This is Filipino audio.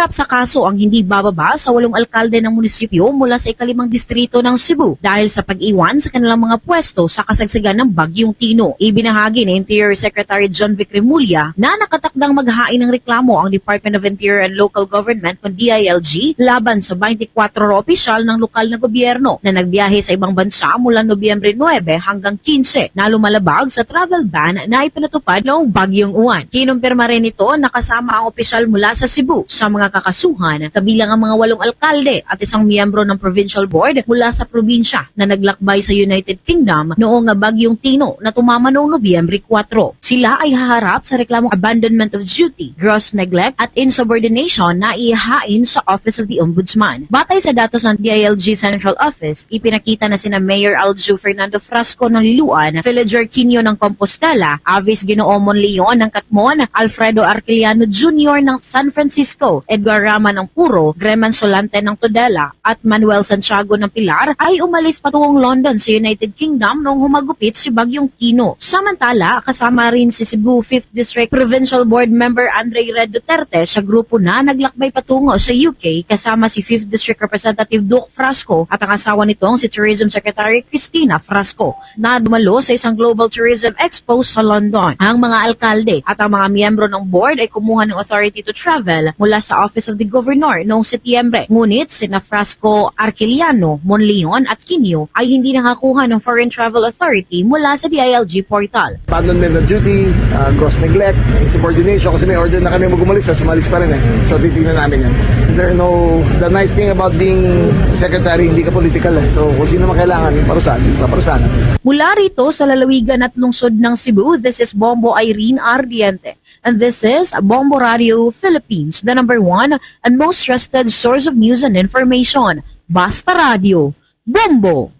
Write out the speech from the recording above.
Haharap sa kaso ang hindi bababa sa walong alkalde ng munisipyo mula sa ikalimang distrito ng Cebu dahil sa pag-iwan sa kanilang mga pwesto sa kasagsagan ng Bagyong Tino. Ibinahagi ni Interior Secretary John Vic Remulla na nakatakdang maghain ng reklamo ang Department of Interior and Local Government o DILG laban sa 24 opisyal ng lokal na gobyerno na nagbiyahe sa ibang bansa mula Nobyembre 9 hanggang 15 na lumalabag sa travel ban na ipinatupad noong Bagyong Uwan. Kinumpirma rin ito na kasama ang opisyal mula sa Cebu sa mga kakasuhan kabilang ang mga walong alkalde at isang miyembro ng provincial board mula sa probinsya na naglakbay sa United Kingdom noong Bagyong Tino na tumama noong Nobyembre 4. Sila ay haharap sa reklamong abandonment of duty, gross neglect at insubordination na ihahain sa Office of the Ombudsman. Batay sa datos ng DILG Central Office, ipinakita na sina Mayor Aljo Fernando Frasco ng Liluan, Villager Quino ng Compostela, Avis Ginoomon Leon ng Katmon, Alfredo Arquiliano Jr. ng San Francisco, Edgar Rama ng Puro, Greman Solante ng Tudela, at Manuel Santiago ng Pilar ay umalis patungong London sa United Kingdom noong humagupit si Bagyong Tino. Samantala, kasama rin si Cebu 5th District Provincial Board Member Andre Red Duterte sa grupo na naglakbay patungo sa UK kasama si 5th District Representative Duke Frasco at ang asawa nitong si Tourism Secretary Christina Frasco na dumalo sa isang Global Tourism Expo sa London. Ang mga alkalde at ang mga miyembro ng board ay kumuha ng authority to travel mula sa Office of the Governor noong Setyembre. Ngunit sina Frasco, Arquiliano, Monleon at Quinio ay hindi nakakuha ng Foreign Travel Authority mula sa DILG portal. abandonment of duty, uh, gross neglect, insubordination kasi may order na kami mag-umalis, sa umalis pa rin eh. So titignan namin yan. There no, the nice thing about being secretary, hindi ka political eh. So kung sino man kailangan, parusahan, paparusahan. Mula rito sa lalawigan at lungsod ng Cebu, this is Bombo Irene Ardiente. And this is Bombo Radio Philippines, the number one and most trusted source of news and information. Basta Radio. Bombo!